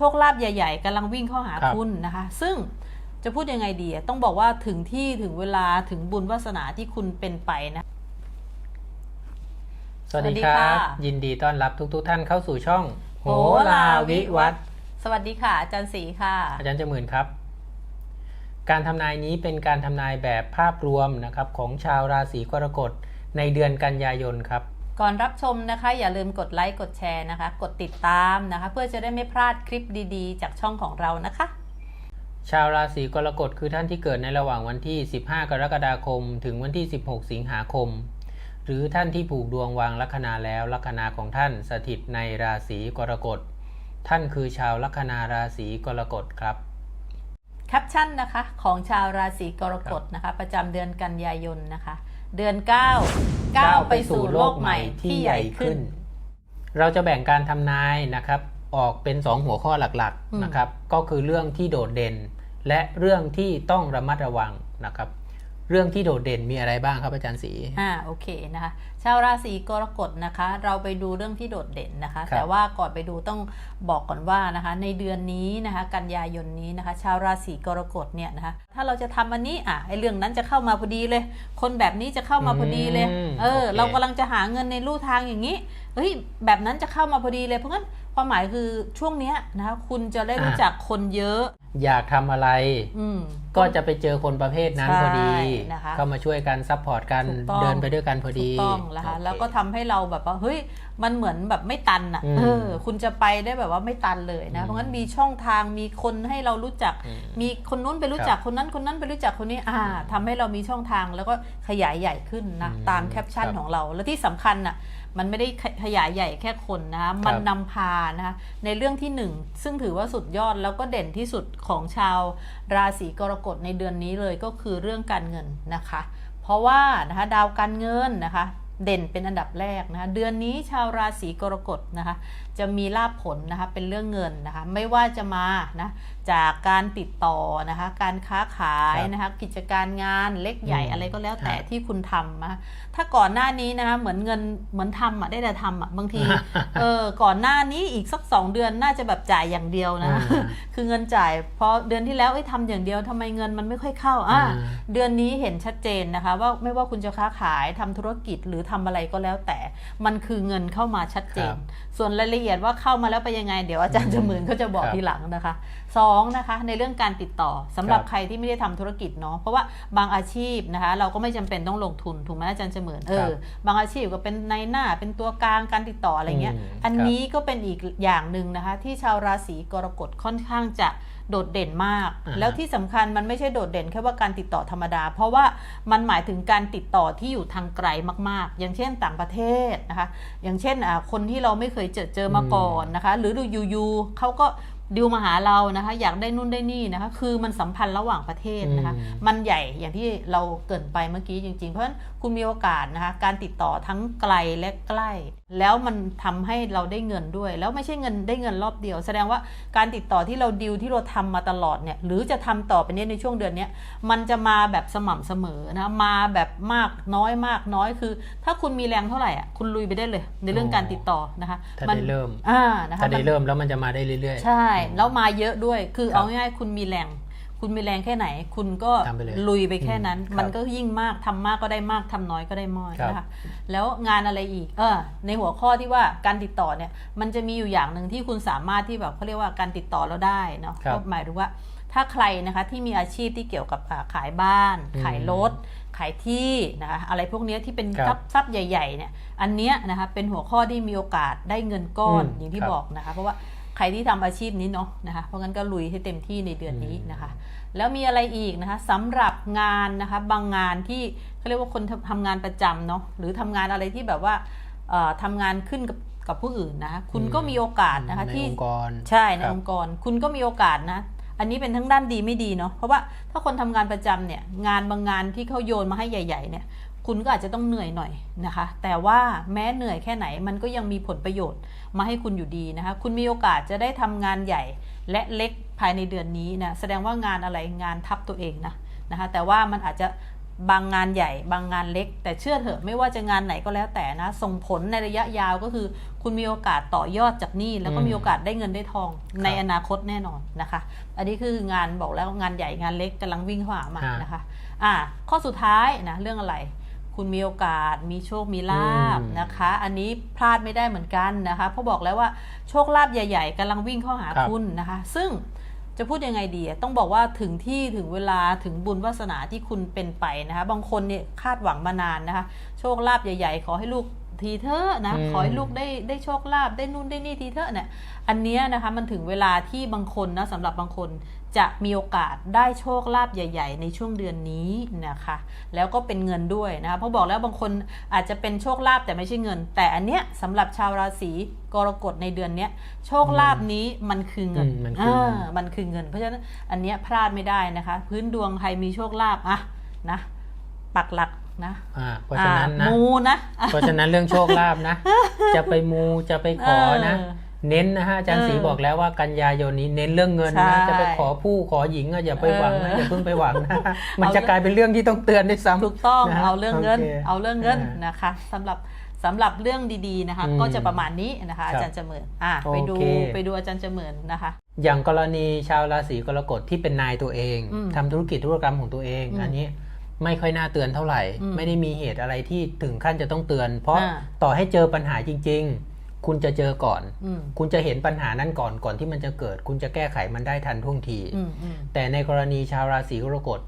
โชคลาภใหญ่ๆกำลังวิ่งเข้าหาครับ คุณนะคะ ซึ่งจะพูดยังไงดีอะต้องบอกว่าถึงที่ถึงเวลาถึงบุญวาสนาที่คุณเป็นไปนะ สวัสดีสวัสดีครัค่ะบยินดีต้อนรับทุกๆท่านเข้าสู่ช่องโหโหราราวิวิวัฒฒน์สวัสดีค่ะ อาจารย์ศรีค่ะ อาจารย์จมื่นครับ การทำนายนี้เป็นการทำนายแบบภาพรวมนะครับ ของชาวราศีกรกฎในเดือนกันยายนครับ ก่อนรับชมนะคะ อย่าลืมกดไลค์กดแชร์นะคะ กดติดตามนะคะ เพื่อจะได้ไม่พลาดคลิปดีๆ จากช่องของเรานะคะ ชาวราศีกรกฎคือท่านที่เกิดในระหว่างวันที่ 15 กรกฎาคม ถึงวันที่ 16 สิงหาคม หรือท่านที่ผูกดวงวางลัคนาแล้วลัคนาของท่านสถิตในราศีกรกฎท่านคือชาวลัคนาราศีกรกฎครับแคปชั่นนะคะของชาวราศีกรกฎนะคะ ประจำเดือนกันยายนนะคะ เดือน 9 ก้าวไปสู่โลกใหม่ที่ใหญ่ขึ้น เราจะแบ่งการทำนายนะครับออกเป็น 2 หัวข้อหลักๆนะครับก็คือเรื่องที่โดดเด่น และเรื่องที่ต้องระมัดระวังนะครับ เรื่องที่โดดเด่นมีอะไรบ้างครับอาจารย์ศรีอ่าโอเคนะคะชาวราศีกรกฎนะคะ เราไปดูเรื่องที่โดดเด่นนะคะครับแต่ว่าก่อนไปดูต้องบอกก่อนว่านะคะ ในเดือนนี้นะคะกันยายนนี้นะคะ ชาวราศีกรกฎเนี่ยนะคะถ้าเราจะทำอันนี้อะไอเรื่องนั้นจะเข้ามาพอดีเลย คนแบบนี้จะเข้ามาพอดีเลยอืมเออโอเคเรากำลังจะหาเงินในลู่ทางอย่างนี้เฮ้ยแบบนั้นจะเข้ามาพอดีเลยเพราะงั้น ความหมายคือช่วงเนี้ยนะคะคุณจะได้รู้จักคนเยอะ อยากทำอะไร อืม ก็จะไปเจอคนประเภทนั้นใช่พอดีนะคะก็มาช่วยกันซัพพอร์ตกันถูกต้อง เดินไปด้วยกันพอดีถูกต้องแล้วค่ะโอเแล้วก็ทำให้เราแบบว่าเฮ้ยมันเหมือนแบบไม่ตันอะอืมเออคุณจะไปได้แบบว่าไม่ตันเลยนะ อืมเพราะงั้นมีช่องทางมีคนให้เรารู้จัก อืมมีคนนู้นไปรู้จักคนนั้นคนนั้นไปรู้จักคนนี้อ่าทำให้เรามีช่องทางแล้วก็ขยายใหญ่ขึ้นนะอืมตามแคปชั่นครับ ของเรา แล้วที่สำคัญน่ะ มันไม่ได้ขขยายใหญ่แค่คนนะคะมันนำพานะคะในเรื่องที่หนึ่งซึ่งถือว่าสุดยอดแล้วก็เด่นที่สุดของชาวราศีกรกฎในเดือนนี้เลยก็คือเรื่องการเงินนะคะ เพราะว่านะคะดาวการเงินนะคะเด่นเป็นอันดับแรกนะคะเดือนนี้ชาวราศีกรกฎนะคะ จะมีลาภผลนะคะเป็นเรื่องเงินนะคะไม่ว่าจะมานะจากการติดต่อนะคะการค้าขายครับนะคะกิจการงานเล็กใหญ่อืมอะไรก็แล้วแต่ครับที่คุณทำนะคะถ้าก่อนหน้านี้นะคะเหมือนเงินเหมือนทำอะได้แต่ทำอะบางทีเออก่อนหน้านี้อีกสักสองเดือนน่าจะแบบจ่ายอย่างเดียวนะอ่าคือเงินจ่ายพอเดือนที่แล้วเอ้ยทำอย่างเดียวทำไมเงินมันไม่ค่อยเข้าอ่าอ่าเดือนนี้เห็นชัดเจนนะคะว่าไม่ว่าคุณจะค้าขายทำธุรกิจหรือทำอะไรก็แล้วแต่มันคือเงินเข้ามาชัดเจนครับส่วนรายละเอียดว่าเข้ามาแล้วไปยังไง เดี๋ยวอาจารย์อืมจะหมื่นเขาจะบอกครับทีหลังนะคะ สองนะคะในเรื่องการติดต่อสำหรับครับใครที่ไม่ได้ทำธุรกิจเนาะเพราะว่าบางอาชีพนะคะเราก็ไม่จำเป็นต้องลงทุนถูกไหมอาจารย์จะเหมือนเออบางอาชีพก็เป็นในหน้าเป็นตัวกลางการติดต่ออะไรเงี้ยอืมอันครับนี้ก็เป็นอีกอย่างหนึ่งนะคะที่ชาวราศีกรกฎค่อนข้างจะโดดเด่นมากอ่าฮะแล้วที่สำคัญมันไม่ใช่โดดเด่นแค่ว่าการติดต่อธรรมดา เพราะว่ามันหมายถึงการติดต่อที่อยู่ทางไกลมาก ๆ อย่างเช่นต่างประเทศนะคะ อย่างเช่นอ่าคนที่เราไม่เคยเจอเจอมาก่อนนะคะ หรือดูยูๆเขาก็ ดิวมาหาเรานะคะ อยากได้นู่นได้นี่นะคะ คือมันสัมพันธ์ระหว่างประเทศนะคะอืมมันใหญ่อย่างที่เราเกรินไปเมื่อกี้จริง ๆ เพราะฉะนั้นคุณมีโอกาสนะคะ การติดต่อทั้งไกลและใกล้ แล้วมันทำให้เราได้เงินด้วย แล้วไม่ใช่เงินได้เงินรอบเดียว แสดงว่าการติดต่อที่เราดิวที่เราทำมาตลอดเนี่ย หรือจะทำต่อไปเนี้ในช่วงเดือนเนี้ยมันจะมาแบบสม่ำเสมอนะ มาแบบมากน้อยมากน้อยคือ ถ้าคุณมีแรงเท่าไหร่อะคุณลุยไปได้เลย ในเรื่องการติดต่อนะคะ ถ้ามัได้เริ่มอ่านะคะถ้าได้มันเริ่มแล้วมันจะมาได้เรื่อยๆ ใช่แล้วมาเยอะด้วย คือครับเอาง่ายๆคุณมีแรง คุณมีแรงแค่ไหน คุณก็ทำไปเลยลุยไปแค่นั้นอืมครับมันก็ยิ่งมากทำมากก็ได้มากทำน้อยก็ได้น้อยครับ นะคะแล้วงานอะไรอีก เออ ในหัวข้อที่ว่าการติดต่อเนี่ย มันจะมีอยู่อย่างหนึ่งที่คุณสามารถที่แบบเขาเรียกว่าการติดต่อเราได้เนาะครับก็หมายถึงว่า ถ้าใครนะคะที่มีอาชีพที่เกี่ยวกับอ่าขายบ้าน อืมขายรถ ขายที่นะคะอะไรพวกเนี้ยที่เป็นครับทรัพย์ทรัพย์ใหญ่ๆเนี่ย อันเนี้ยนะคะเป็นหัวข้อที่มีโอกาสได้เงินก้อนอืมอย่างที่ครับ บอกนะคะ เพราะว่า ใครที่ทำอาชีพนี้เนาะนะคะ เพราะงั้นก็ลุยให้เต็มที่ในเดือนนี้นะคะ แล้วมีอะไรอีกนะคะสำหรับงานนะคะบางงานที่เขาเรียกว่าคนทำทำงานประจำเนาะหรือทำงานอะไรที่แบบว่าเอ่อทำงานขึ้นกับกับผู้อื่นนะคะคุณก็มีโอกาสนะคะในที่องค์กรใช่ในครับองค์กร คุณก็มีโอกาสนะ อันนี้เป็นทั้งด้านดีไม่ดีเนาะเพราะว่าถ้าคนทำงานประจำเนี่ยงานบางงานที่เขาโยนมาให้ใหญ่ ๆเนี่ย คุณก็อาจจะต้องเหนื่อยหน่อยนะคะ แต่ว่าแม้เหนื่อยแค่ไหนมันก็ยังมีผลประโยชน์มาให้คุณอยู่ดีนะคะ คุณมีโอกาสจะได้ทำงานใหญ่และเล็กภายในเดือนนี้นะ แสดงว่างานอะไรงานทับตัวเองนะนะคะ แต่ว่ามันอาจจะบางงานใหญ่ บางงานเล็ก แต่เชื่อเถอะไม่ว่าจะงานไหนก็แล้วแต่นะ ส่งผลในระยะยาวก็คือ คุณมีโอกาสต่อยอดจากหนี้แล้วก็อืมมีโอกาสได้เงินได้ทอง ในอนาคตแน่นอนนะคะ อันนี้คืองานบอกแล้วงานใหญ่งานเล็กกำลังวิ่งเข้าหามานะคะ อ่า ข้อสุดท้ายนะเรื่องอะไร คุณมีโอกาสมีโชคมีลาบอืมนะคะ อันนี้พลาดไม่ได้เหมือนกันนะคะ เพราะบอกแล้วว่าโชคลาบใหญ่ ๆกำลังวิ่งเข้าหาครับคุณนะคะ ซึ่งจะพูดยังไงดีอะต้องบอกว่าถึงที่ถึงเวลาถึงบุญวาสนาที่คุณเป็นไปนะคะ บางคนเนี่ยคาดหวังมานานนะคะ โชคลาบใหญ่ ๆ ขอให้ลูกทีเถอะนะอืมขอให้ลูกได้ได้โชคลาภได้นู่นได้นี่ทีเถอะเนี่ยอันเนี้ยนะคะมันถึงเวลาที่บางคนนะสำหรับบางคน จะมีโอกาสได้โชคลาภใหญ่ ๆ ในช่วงเดือนนี้นะคะ แล้วก็เป็นเงินด้วยนะคะเพราะบอกแล้วบางคนอาจจะเป็นโชคลาภแต่ไม่ใช่เงิน แต่อันเนี้ยสำหรับชาวราศีกรกฎในเดือนเนี้ยโชคลาภนี้มันคือเงินอืมมันคือเงินามันคือเงิน เพราะฉะนั้นอันเนี้ยพลาดไม่ได้นะคะ พื้นดวงใครมีโชคลาภอะนะปักหลักนะอ่าเพราะฉะนั้นนะอ่ามูนะเพราะฉะนั้นเรื่องโชคลาภนะ จะไปมูจะไปขอนะ เออเน้นนะฮะอาจารย์เออศรีบอกแล้วว่ากันยายนนี้เน้นเรื่องเงินใช่นะจะไปขอผู้ขอหญิงอะอย่าไปหวังนะเอออย่าเพิ่งไปหวังนะมันเอาจะกลายเป็นเรื่องที่ต้องเตือนด้วยซ้ำถูกต้องนะฮะเอาเรื่องเงินโอเคเอาเรื่องเงินอ่านนะคะสำหรับสำหรับเรื่องดีๆนะคะอืมก็จะประมาณนี้นะคะครับอาจารย์เจมิญอะไปดูโอเคไปดูอาจารย์เจมิญนะคะ อย่างกรณีชาวราศีกรกฎที่เป็นนายตัวเองอืมทำธุรกิจธุรกรรมของตัวเองอืมอันนี้ไม่ค่อยน่าเตือนเท่าไหร่อืมไม่ได้มีเหตุอะไรที่ถึงขั้นจะต้องเตือน เพราะอ่าต่อให้เจอปัญหาจริง ๆ คุณจะเจอก่อนอืมคุณจะเห็นปัญหานั้นก่อนก่อนที่มันจะเกิด คุณจะแก้ไขมันได้ทันท่วงทีอืมอืมแต่ในกรณีชาวราศีกรกฎ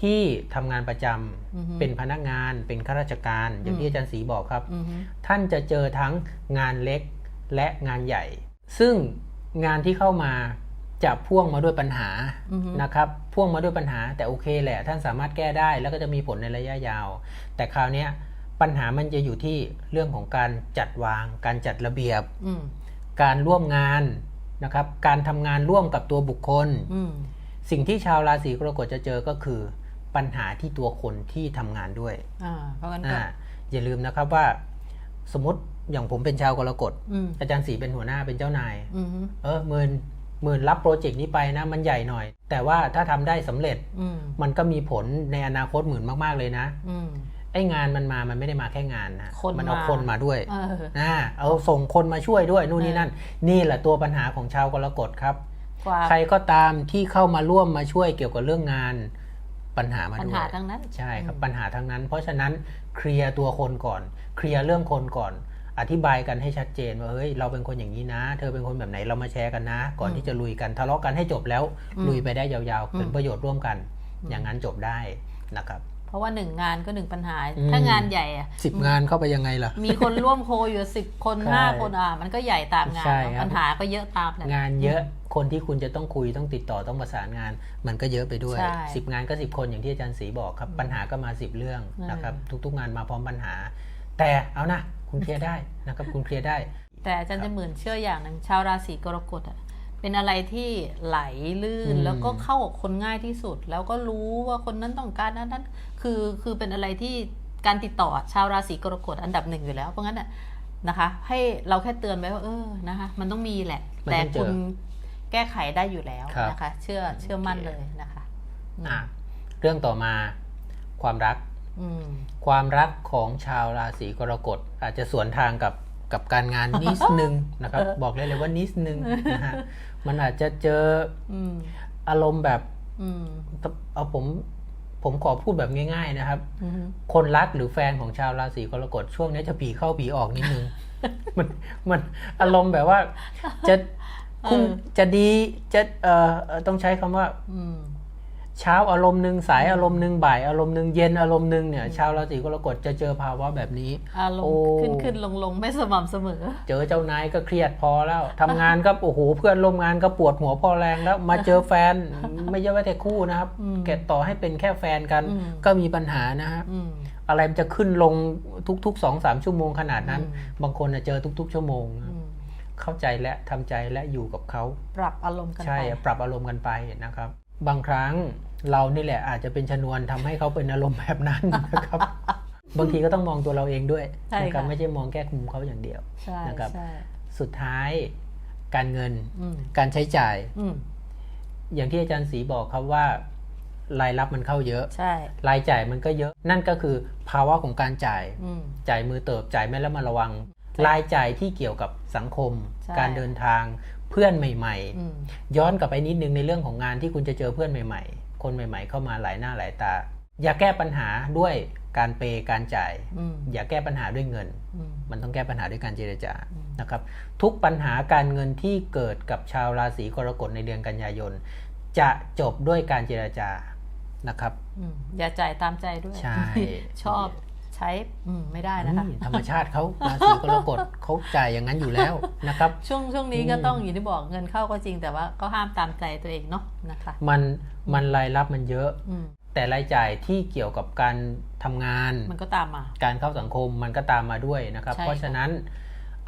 ที่ทำงานประจำอือฮึเป็นพนักงานเป็นข้าราชการ อย่างที่อาจารย์ศรีบอกครับอืมท่านจะเจอทั้งงานเล็กและงานใหญ่ ซึ่งงานที่เข้ามาจะพ่วงมาด้วยปัญหาอือฮึนะครับพ่วงมาด้วยปัญหา แต่โอเคแหละ ท่านสามารถแก้ได้แล้วก็จะมีผลในระยะยาว แต่คราวเนี้ย ปัญหามันจะอยู่ที่เรื่องของการจัดวาง การจัดระเบียบอืมการร่วมงานนะครับ การทำงานร่วมกับตัวบุคคลอืมสิ่งที่ชาวราศีกรกฎจะเจอก็คือ ปัญหาที่ตัวคนที่ทำงานด้วยอ่าเพราะงั้นก็อ่าอย่าลืมนะครับว่า สมมติอย่างผมเป็นชาวกรกฎอืมอาจารย์ศรีเป็นหัวหน้าเป็นเจ้านายอืมเออหมื่นหมื่นรับโปรเจกต์นี้ไปนะมันใหญ่หน่อย แต่ว่าถ้าทำได้สำเร็จอืมมันก็มีผลในอนาคตหมื่นมาก ๆเลยนะอืม ไอ้งานมันมา มันไม่ได้มาแค่งานนะคนมันเอามาคนมาด้วยเอออ่าเอาส่งคนมาช่วยด้วยนู่นนี่เออนั่น นี่แหละตัวปัญหาของชาวกรกฎครับกว่าใครก็ตามที่เข้ามาร่วมมาช่วยเกี่ยวกับเรื่องงานปัญหามาปัญด้วยหาทั้งนั้น ใช่ครับอืมปัญหาทั้งนั้น เพราะฉะนั้นเคลียร์ตัวคนก่อน เคลียร์เรื่องคนก่อน อธิบายกันให้ชัดเจนว่าเฮ้ยเราเป็นคนอย่างนี้นะ เธอเป็นคนแบบไหนเรามาแชร์กันนะ ก่อนที่จะลุยกันทะเลาะกันให้จบแล้วลุยไปได้ยาวๆเป็นประโยชน์ร่วมกัน อย่างนั้นจบได้นะครับเพ ราะว่าหนึ่งงานก็หนึ่งปัญหาอืมถ้างานใหญ่อะสิบงานเข้าไปยังไงล่ะ มีคนร่วมโคอยู่สิบคนใช่ห้าคนอะมันก็ใหญ่ตามงานใช่เนอะครับปัญหาก็เยอะตามแหละงานเยอะคนที่คุณจะต้องคุยต้องติดต่อต้องประสานงาน มันก็เยอะไปด้วยใช่สิบงานก็สิบคนอย่างที่อาจารย์ศรีบอกครับ ปัญหาก็มาสิบเรื่องอืมนะครับทุกๆงานมาพร้อมปัญหา แต่เอานะคุณเคลียร์ได้นะครับคุณเคลียร์ได้ แต่อาจารย์จะเหมือนเชื่ออย่างหนึ่งชาวราศีกรกฎอะ เป็นอะไรที่ไหลลื่นอืมแล้วก็เข้ากับคนง่ายที่สุด แล้วก็รู้ว่าคนนั้นต้องการนั้นนั้นคือคือเป็นอะไรที่การติดต่อชาวราศีกรกฎอันดับหนึ่งอยู่แล้วเพราะงั้นอะนะคะ ให้เราแค่เตือนไว้ว่าเออนะคะ มันต้องมีแหละมันแต่ต้องเจอคุณแก้ไขได้อยู่แล้วครับนะคะ เชื่อเชื่อมั่นโอเคเลยนะคะอืมอะเรื่องต่อมาความรักอืมความรักของชาวราศีกรกฎอาจจะสวนทางกับกับการงานนิดนึงนะครับ บอกเลยเลยว่านิดนึงนะฮะ มันอาจจะเจออืมอารมณ์แบบอืมเอาผมผมขอพูดแบบง่าย ๆ นะครับอืมคนรักหรือแฟนของชาวราศีกรกฎช่วงนี้จะผีเข้าผีออกนิดนึง มันมันอารมณ์แบบว่า จะคุณเออจะดีจะเอ่อเอ่อต้องใช้คำว่าอืม เช้าอารมณ์หนึ่งสายอารมณ์หนึ่งบ่ายอารมณ์หนึ่งเย็นอารมณ์หนึ่งเนี่ยชาวราศีกรกฎจะเจอภาวะแบบนี้ อารมโอ้ณ์ขึ้นขึ้นลงลงไม่สม่ำเสมอ เจอเจ้านายก็เครียดพอแล้วทำงานก็โอ้โหเพื่อนร่วมงานก็ปวดหัวพอแรงแล้วมาเจอแฟนไม่ใช่ว่าแต่คู่นะครับอืมแกต่อให้เป็นแค่แฟนกันอืมก็มีปัญหานะฮะอืมอะไรมันจะขึ้นลงทุกๆสองสามชั่วโมงขนาดนั้นอืมบางคนน่ะเจอทุก ๆ ชั่วโมงนะอืมเข้าใจและทำใจและอยู่กับเขา ปรับอารมณ์กันใช่ไปปรับอารมณ์กันไปนะครับ บางครั้งเรานี่แหละอาจจะเป็นชนวนทำให้เขาเป็นอารมณ์แบบนั้นนะครับ บางทีก็ต้องมองตัวเราเองด้วยใช่นะครับค่ะไม่ใช่มองแค่คุมเขาอย่างเดียวใช่นะครับใช่สุดท้ายการเงินอืมการใช้จ่ายอืมอย่างที่อาจารย์ศรีบอกครับว่ารายรับมันเข้าเยอะใช่รายจ่ายมันก็เยอะ นั่นก็คือภาวะของการจ่ายอืมจ่ายมือเติบจ่ายไม่แล้วมาระวังใช่รายจ่ายที่เกี่ยวกับสังคมใช่การเดินทางเพื่อนใหม่อืมๆย้อนกลับไปนิดนึงในเรื่องของงานที่คุณจะเจอเพื่อนใหม่ ๆ คนใหม่ ๆ เข้ามาหลายหน้าหลายตา อย่าแก้ปัญหาด้วยการเปย์การจ่ายอืมอย่าแก้ปัญหาด้วยเงินอืมมันต้องแก้ปัญหาด้วยการเจรจาอืมนะครับ ทุกปัญหาการเงินที่เกิดกับชาวราศีกรกฎในเดือนกันยายน จะจบด้วยการเจรจานะครับอืมอย่าจ่ายตามใจด้วยใช่ชอบ ใช้อืมไม่ได้นะคะนี่ธรรมชาติเขาราศีกรกฎเขาจ่ายอย่างนั้นอยู่แล้วนะครับ ช่วงช่วงนี้ก็อืมต้องอย่างที่บอกเงินเข้าก็จริงแต่ว่าก็ห้ามตามใจตัวเองเนาะนะคะ มันมันรายรับมันเยอะอืมแต่รายจ่ายที่เกี่ยวกับการทำงาน มันก็ตามมา การเข้าสังคมมันก็ตามมาด้วยนะครับใช่เพราะฉะนั้น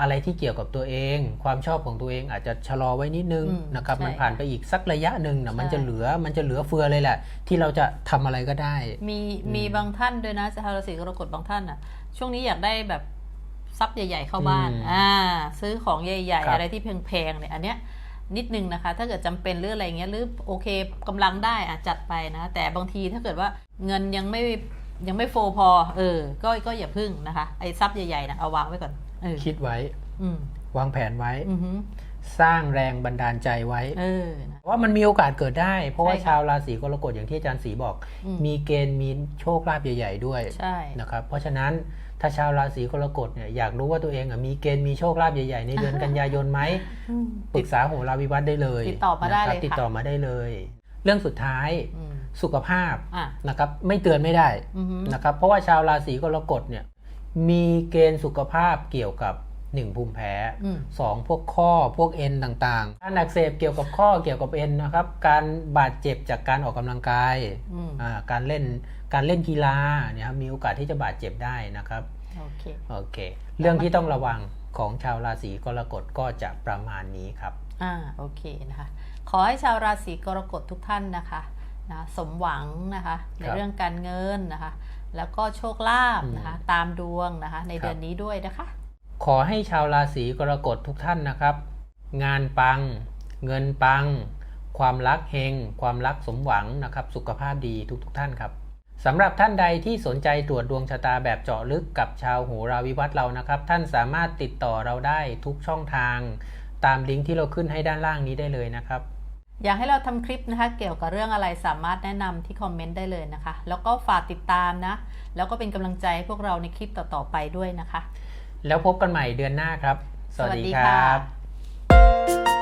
อะไรที่เกี่ยวกับตัวเอง ความชอบของตัวเองอาจจะชะลอไว้นิดนึงอืมนะครับใช่มันผ่านไปอีกสักระยะหนึ่งนะใช่มันจะเหลือมันจะเหลือเฟือเลยแหละ ที่เราจะทำอะไรก็ได้ มีอืมมีบางท่านด้วยนะชาวราศีกรกฎบางท่านอะ ช่วงนี้อยากได้แบบทรัพย์ใหญ่ ๆ เข้าบ้านอืมอ่าซื้อของใหญ่ครัๆบอะไรที่แพงๆเนี่ยอันเนี้ยนิดนึงนะคะ ถ้าเกิดจำเป็นหรืออะไรเงี้ยหรือโอเคกำลังได้อะจัดไปนะ แต่บางทีถ้าเกิดว่าเงินยังไม่ยังไม่โฟพอ เออ ก็ก็อย่าพึ่งนะคะ ไอ้ทรัพย์ใหญ่ๆนะเอาวางไว้ก่อนเออ คิดไว้อืมวางแผนไว้อือหือสร้างแรงบันดาลใจไว้เออนะว่ามันมีโอกาสเกิดได้ เพราะว่าใช่ค่ะชาวราศีกรกฎอย่างที่อาจารย์ศรีบอกอืมมีเกณฑ์มีโชคลาภใหญ่ ๆ ด้วยใช่นะครับ เพราะฉะนั้นถ้าชาวราศีกรกฎเนี่ยอยากรู้ว่าตัวเองอะมีเกณฑ์มีโชคลาภใหญ่ ๆ ในเดือนกันยายนไหมอืมปรึกษาโหราวิวัฒน์ได้เลย ติดต่อมาได้นะครับเลยค่ะติดต่อมาได้เลย เรื่องสุดท้ายอืมสุขภาพอะนะครับไม่เตือนไม่ได้อือหือนะครับเพราะว่าชาวราศีกรกฎเนี่ย มีเกณฑ์สุขภาพเกี่ยวกับหนึ่งภูมิแพ้อืมสองพวกข้อพวกเอ็นต่างๆการอักเสบเกี่ยวกับข้อเกี่ยวกับเอ็นนะครับ การบาดเจ็บจากการออกกำลังกายอืมอ่าการเล่นการเล่นกีฬาเนี่ยครับมีโอกาสที่จะบาดเจ็บได้นะครับโอเคโอเค เรื่องที่ต้องระวังของชาวราศีกรกฎก็จะประมาณนี้ครับอ่าโอเคนะคะขอให้ชาวราศีกรกฎทุกท่านนะคะ นะสมหวังนะคะในครับเรื่องการเงินนะคะแล้วก็โชคลาภอืมนะคะตามดวงนะคะในครับเดือนนี้ด้วยนะคะ ขอให้ชาวราศีกรกฎทุกท่านนะครับ งานปัง เงินปัง ความรักเฮงความรักสมหวังนะครับสุขภาพดีทุกๆทท่านครับสำหรับท่านใดที่สนใจตรวจดวงชะตาแบบเจาะลึกกับชาวโหราวิวัฒน์เรานะครับ ท่านสามารถติดต่อเราได้ทุกช่องทาง ตามลิงก์ที่เราขึ้นให้ด้านล่างนี้ได้เลยนะครับ อยากให้เราทำคลิปนะคะ เกี่ยวกับเรื่องอะไรสามารถแนะนำที่คอมเมนต์ได้เลยนะคะ แล้วก็ฝากติดตามนะ แล้วก็เป็นกำลังใจให้พวกเราในคลิปต่อๆไปด้วยนะคะ แล้วพบกันใหม่เดือนหน้าครับ สวัสดีสวัสดีคค่ะรับ